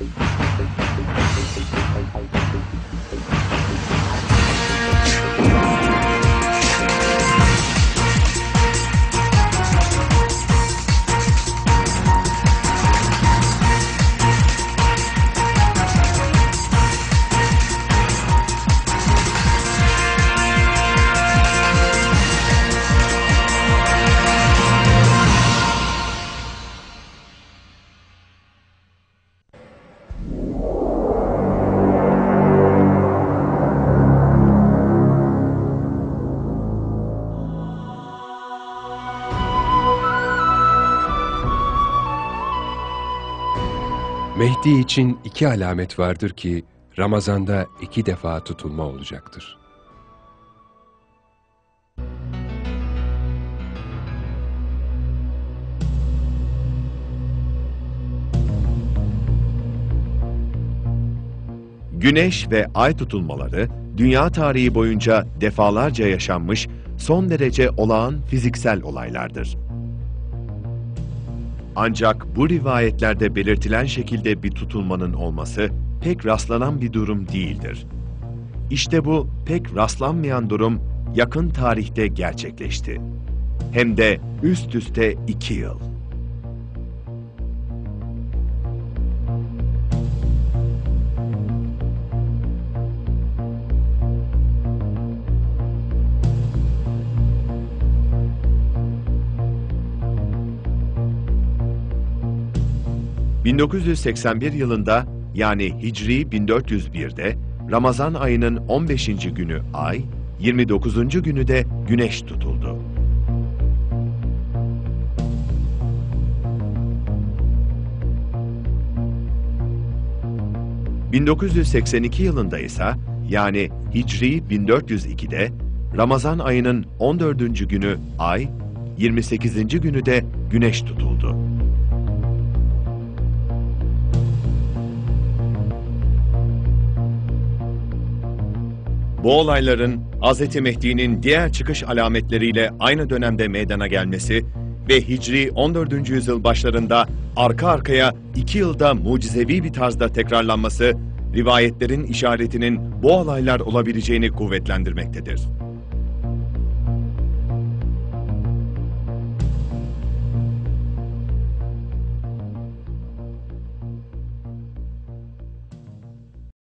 you. Mehdi için iki alamet vardır ki Ramazan'da iki defa tutulma olacaktır. Güneş ve ay tutulmaları dünya tarihi boyunca defalarca yaşanmış son derece olağan fiziksel olaylardır. Ancak bu rivayetlerde belirtilen şekilde bir tutulmanın olması pek rastlanan bir durum değildir. İşte bu pek rastlanmayan durum yakın tarihte gerçekleşti. Hem de üst üste iki yıl. ...1981 yılında yani Hicri 1401'de Ramazan ayının 15. günü ay, 29. günü de güneş tutuldu. ...1982 yılında ise yani Hicri 1402'de Ramazan ayının 14. günü ay, 28. günü de güneş tutuldu. Bu olayların Hz. Mehdi'nin diğer çıkış alametleriyle aynı dönemde meydana gelmesi ve Hicri 14. yüzyıl başlarında arka arkaya iki yılda mucizevi bir tarzda tekrarlanması, rivayetlerin işaretinin bu olaylar olabileceğini kuvvetlendirmektedir.